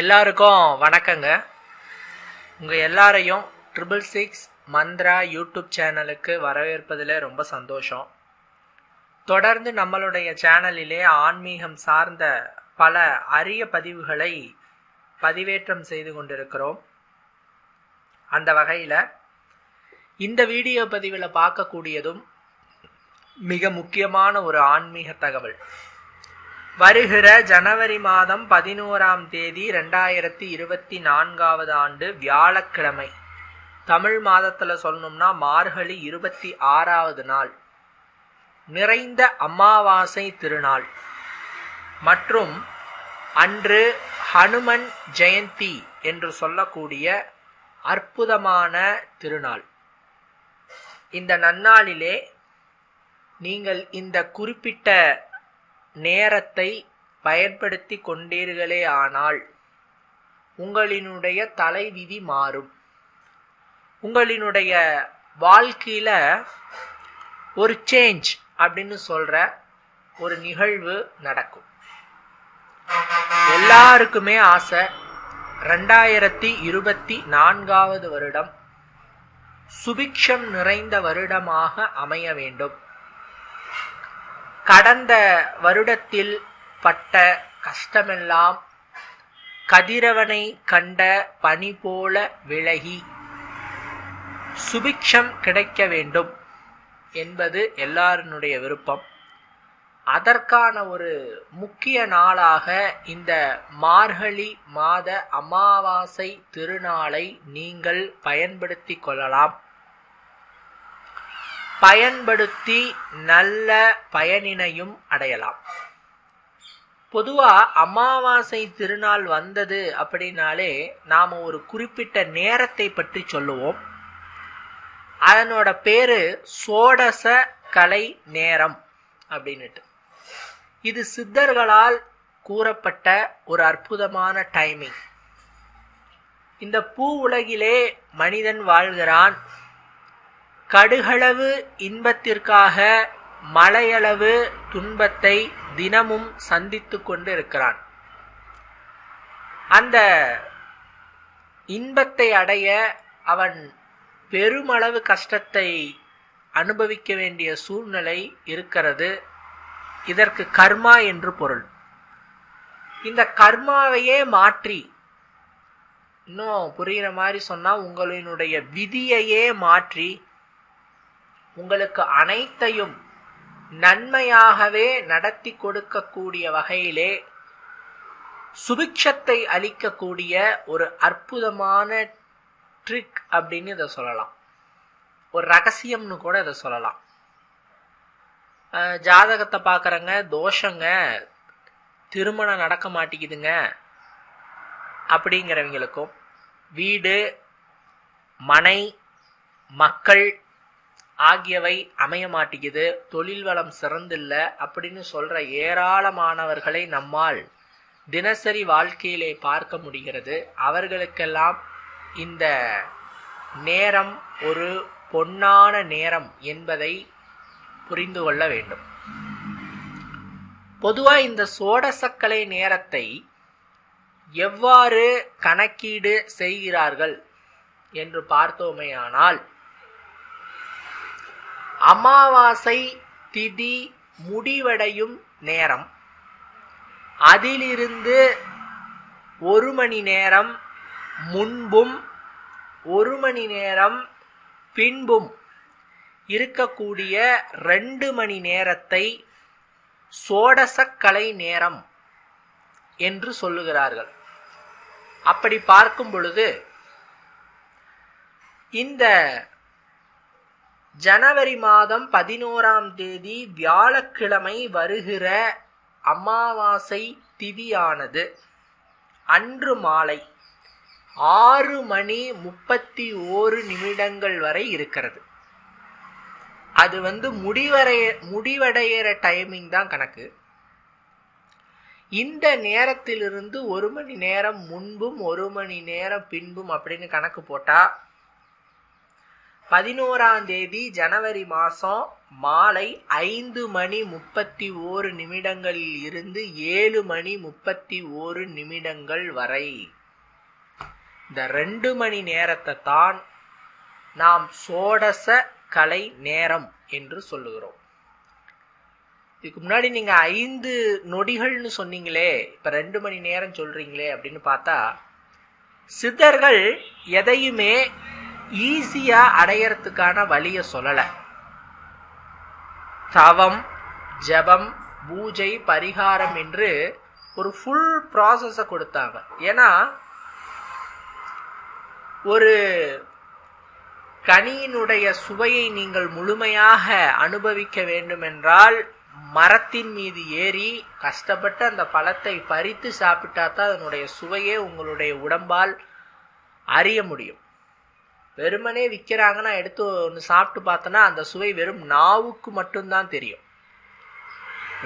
எல்லாருக்கும் வணக்கங்க. உங்கள் எல்லாரையும் ட்ரிபிள் சிக்ஸ் மந்த்ரா யூடியூப் சேனலுக்கு வரவேற்பதில் ரொம்ப சந்தோஷம். தொடர்ந்து நம்மளுடைய சேனலிலே ஆன்மீகம் சார்ந்த பல அரிய பதிவுகளை பதிவேற்றம் செய்து கொண்டிருக்கிறோம். அந்த வகையில் இந்த வீடியோ பதிவில் பார்க்கக்கூடியதும் மிக முக்கியமான ஒரு ஆன்மீக தகவல். வருகிற ஜனவரி மாதம் பதினோராம் தேதி ரெண்டாயிரத்தி இருபத்தி நான்காவது ஆண்டு வியாழக்கிழமை. தமிழ் மாதத்தில் சொல்லணும்னா மார்கழி இருபத்தி ஆறாவது நாள். நிறைந்த அமாவாசை திருநாள். மற்றும் அன்று ஹனுமன் ஜெயந்தி என்று சொல்லக்கூடிய அற்புதமான திருநாள். இந்த நன்னாளிலே நீங்கள் இந்த குறிப்பிட்ட நேரத்தை பயன்படுத்தி கொண்டீர்களே ஆனால் உங்களினுடைய தலைவிதி மாறும். உங்களினுடைய வாழ்க்கையில் ஒரு சேஞ்ச் அப்படின்னு சொல்கிற ஒரு நிகழ்வு நடக்கும். எல்லாருக்குமே ஆசை ரெண்டாயிரத்தி இருபத்தி நான்காவது வருடம் சுபிக்ஷம் நிறைந்த வருடமாக அமைய வேண்டும். கடந்த வருடத்தில் பட்ட கஷ்டமெல்லாம் கதிரவனை கண்ட பனி போல விலகி சுபிக்ஷம் கிடைக்க வேண்டும் என்பது எல்லாருனுடைய விருப்பம். அதற்கான ஒரு முக்கிய நாளாக இந்த மார்கழி மாத அமாவாசை திருநாளை நீங்கள் பயன்படுத்தி கொள்ளலாம். பயன்படுத்தி நல்ல பயனினையும் அடையலாம். பொதுவா அமாவாசை திருநாள் வந்தது அப்படின்னாலே நாம ஒரு குறிப்பிட்ட நேரத்தை பற்றி சொல்லுவோம். அதனோட பேரு சோடச கலை நேரம் அப்படின்னுட்டு. இது சித்தர்களால் கூறப்பட்ட ஒரு அற்புதமான டைமிங் இந்த பூ உலகிலே மனிதன் வாழ்கிறான். கடுகளவு இன்பத்திற்காக மலையளவு துன்பத்தை தினமும் சந்தித்து கொண்டு இருக்கிறான் அந்த இன்பத்தை அடைய அவன் பெருமளவு கஷ்டத்தை அனுபவிக்க வேண்டிய சூழ்நிலை இருக்கிறது. இதற்கு கர்மா என்று பொருள். இந்த கர்மாவையே மாற்றி இன்னும் புரிகிற மாதிரி சொன்னால் உங்களினுடைய விதியையே மாற்றி உங்களுக்கு அனைத்தையும் நன்மையாகவே நடத்தி கொடுக்கக்கூடிய வகையிலே சுபிக்ஷத்தை அளிக்கக்கூடிய ஒரு அற்புதமான ட்ரிக் அப்படின்னு இதை சொல்லலாம். ஒரு ரகசியம்னு கூட இதை சொல்லலாம். ஜாதகத்தை பார்க்குறங்க தோஷங்க திருமணம் நடக்க மாட்டேங்குதுங்க அப்படிங்கிறவங்களுக்கும் வீடு மனை மக்கள் ஆகியவை அமைய மாட்டேங்குது தொழில் வளம் சிறந்தில்லை அப்படின்னு சொல்ற ஏராளமானவர்களை நம்மால் தினசரி வாழ்க்கையிலே பார்க்க முடிகிறது. அவர்களுக்கெல்லாம் இந்த நேரம் ஒரு பொன்னான நேரம் என்பதை புரிந்து கொள்ள வேண்டும். பொதுவாக இந்த சோடசக்கலை நேரத்தை எவ்வாறு கணக்கீடு செய்கிறார்கள் என்று பார்த்தோமேயானால் அமாவாசை திதி முடிவடையும் நேரம். அதிலிருந்து ஒரு மணி நேரம் முன்பும் ஒரு மணி நேரம் பின்பும் இருக்கக்கூடிய ரெண்டு மணி நேரத்தை சோடசக்கலை நேரம் என்று சொல்லுகிறார்கள். அப்படி பார்க்கும் பொழுது இந்த ஜனவரி மாதம் பதினோராம் தேதி வியாழக்கிழமை வருகிற அமாவாசை திதியானது. அன்று மாலை ஆறு மணி முப்பத்தி ஓரு நிமிடங்கள் வரை இருக்கிறது. அது வந்து முடிவடைய முடிவடைகிற டைமிங் தான் கணக்கு. இந்த நேரத்திலிருந்து ஒரு மணி நேரம் முன்பும் ஒரு மணி நேரம் பின்பும் அப்படின்னு கணக்கு போட்டால் பதினோராம் தேதி ஜனவரி மாதம் மாலை ஐந்து மணி முப்பத்தி ஓரு நிமிடங்களில் இருந்து ஏழு மணி முப்பத்தி ஓரு நிமிடங்கள் வரை. இந்த ரெண்டு மணி நேரத்தை தான் நாம் சோடச கலை நேரம் என்று சொல்லுகிறோம். இதுக்கு முன்னாடி நீங்கள் ஐந்து நொடிகள்னு சொன்னீங்களே இப்போ ரெண்டு மணி நேரம் சொல்கிறீங்களே அப்படின்னு பார்த்தா சித்தர்கள் எதையுமே ஈஸியா அடையறதுக்கான வழிய சொல்லல. தவம் ஜபம் பூஜை பரிகாரம் என்று ஒரு ஃபுல் ப்ராசஸை கொடுத்தாங்க. ஏன்னா ஒரு கனியினுடைய சுவையை நீங்கள் முழுமையாக அனுபவிக்க வேண்டுமென்றால் மரத்தின் மீது ஏறி கஷ்டப்பட்டு அந்த பழத்தை பறித்து சாப்பிட்டா தான் அதனுடைய சுவையே உங்களுடைய உடம்பால் அறிய முடியும். வெறுமனே விற்கிறாங்கன்னா எடுத்து ஒன்று சாப்பிட்டு பார்த்தோன்னா அந்த சுவை வெறும் நாவுக்கு மட்டும்தான் தெரியும்.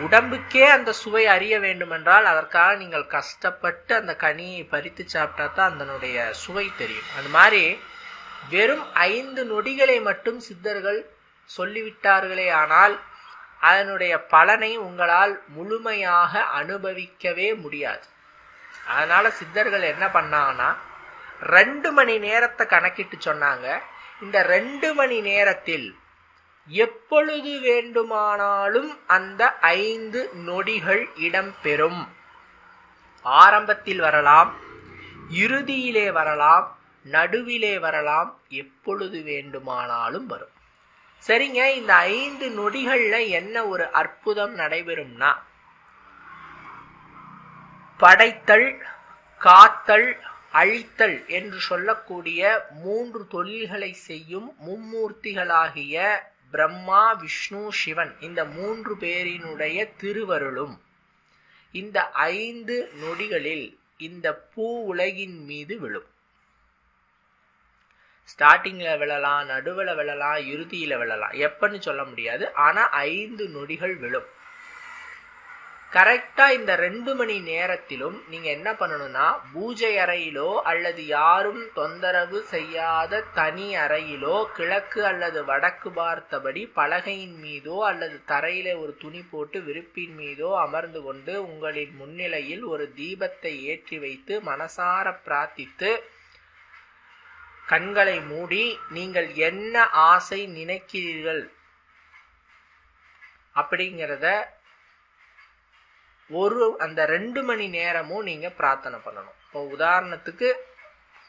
உடம்புக்கே அந்த சுவை அறிய வேண்டுமென்றால் அதற்காக நீங்கள் கஷ்டப்பட்டு அந்த கனியை பறித்து சாப்பிட்டா தான் அதனுடைய சுவை தெரியும். அது மாதிரி வெறும் ஐந்து நொடிகளை மட்டும் சித்தர்கள் சொல்லிவிட்டார்களே ஆனால் அதனுடைய பலனை உங்களால் முழுமையாக அனுபவிக்கவே முடியாது. அதனால் சித்தர்கள் என்ன பண்ணாங்கன்னா ரெண்டு மணி நேரத்தை கணக்கிட்டு சொன்னாங்க. இந்த ரெண்டு மணி நேரத்தில் எப்பொழுது வேண்டுமானாலும் அந்த ஐந்து நொடிகள் இடம்பெறும் ஆரம்பத்தில் வரலாம் இறுதியிலே வரலாம் நடுவிலே வரலாம் எப்பொழுது வேண்டுமானாலும் வரும். சரிங்க இந்த ஐந்து நொடிகள்ல என்ன ஒரு அற்புதம் நடைபெறும்னா படைத்தல் காத்தல் அழித்தல் என்று சொல்லக்கூடிய மூன்று தொழில்களை செய்யும் மும்மூர்த்திகளாகிய பிரம்மா விஷ்ணு சிவன் இந்த மூன்று பேரினுடைய திருவருளும். இந்த ஐந்து நொடிகளில் இந்த பூ உலகின் மீது விழும். ஸ்டார்டிங்ல விழலாம் நடுவில் விழலாம் இறுதியில விழலாம் எப்பன்னு சொல்ல முடியாது. ஆனா ஐந்து நொடிகள் விழும். கரெக்டாக இந்த ரெண்டு மணி நேரத்திலும் நீங்கள் என்ன பண்ணணும்னா பூஜை அறையிலோ அல்லது யாரும் தொந்தரவு செய்யாத தனி அறையிலோ கிழக்கு அல்லது வடக்கு பார்த்தபடி பலகையின் மீதோ அல்லது தரையில ஒரு துணி போட்டு விருப்பின் மீதோ அமர்ந்து கொண்டு உங்களின் முன்னிலையில் ஒரு தீபத்தை ஏற்றி வைத்து மனசார பிரார்த்தித்து கண்களை மூடி நீங்கள் என்ன ஆசை நினைக்கிறீர்கள் அப்படிங்கிறத ஒரு அந்த ரெண்டு மணி நேரமும் நீங்க பிரார்த்தனை பண்ணணும். இப்போ உதாரணத்துக்கு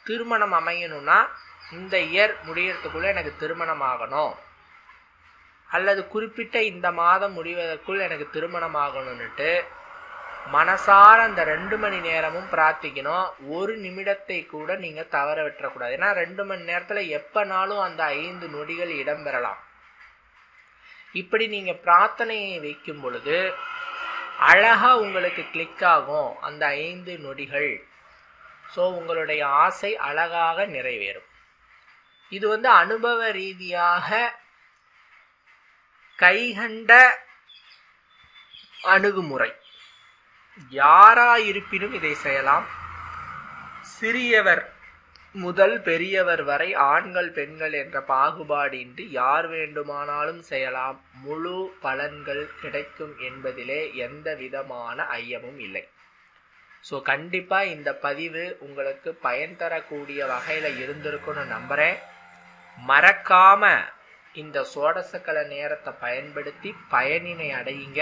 திருமணம் அமையணும்னா இந்த இயர் முடியறதுக்குள்ள எனக்கு திருமணம் ஆகணும். அல்லது குறிப்பிட்ட இந்த மாதம் முடிவதற்குள் எனக்கு திருமணம் ஆகணும்னுட்டு மனசார அந்த ரெண்டு மணி நேரமும் பிரார்த்திக்கணும். ஒரு நிமிடத்தை கூட நீங்க தவற விட்டுறக்கூடாது. ஏன்னா ரெண்டு மணி நேரத்துல எப்பனாலும் அந்த ஐந்து நொடிகள் இடம்பெறலாம். இப்படி நீங்க பிரார்த்தனையை வைக்கும் பொழுது அழகாக உங்களுக்கு கிளிக் ஆகும் அந்த ஐந்து நொடிகள். ஸோ உங்களுடைய ஆசை அழகாக நிறைவேறும். இது வந்து அனுபவ ரீதியாக கைகண்ட அணுகுமுறை. யாராயிருப்பினும் இதை செய்யலாம். சிறியவர் முதல் பெரியவர் வரை ஆண்கள் பெண்கள் என்ற பாகுபாடின்றி யார் வேண்டுமானாலும் செய்யலாம். முழு பலன்கள் கிடைக்கும் என்பதிலே எந்த விதமான ஐயமும் இல்லை. ஸோ கண்டிப்பாக இந்த பதிவு உங்களுக்கு பயன் தரக்கூடிய வகையில் இருந்திருக்குன்னு நம்புகிறேன் மறக்காம இந்த சோடசக்கல நேரத்தை பயன்படுத்தி பயனினை அடையுங்க.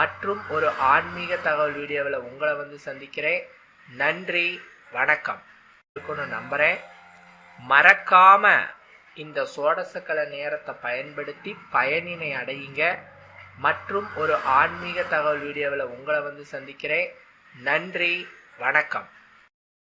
மற்றும் ஒரு ஆன்மீக தகவல் வீடியோவில் உங்களை வந்து சந்திக்கிறேன். நன்றி வணக்கம். இருக்குன்னு நம்புகிறேன் மறக்காம இந்த சோடசக்கல நேரத்தை பயன்படுத்தி பயனினை அடையுங்க. மற்றும் ஒரு ஆன்மீக தகவல் வீடியோவில் உங்களை வந்து சந்திக்கிறேன். நன்றி வணக்கம்.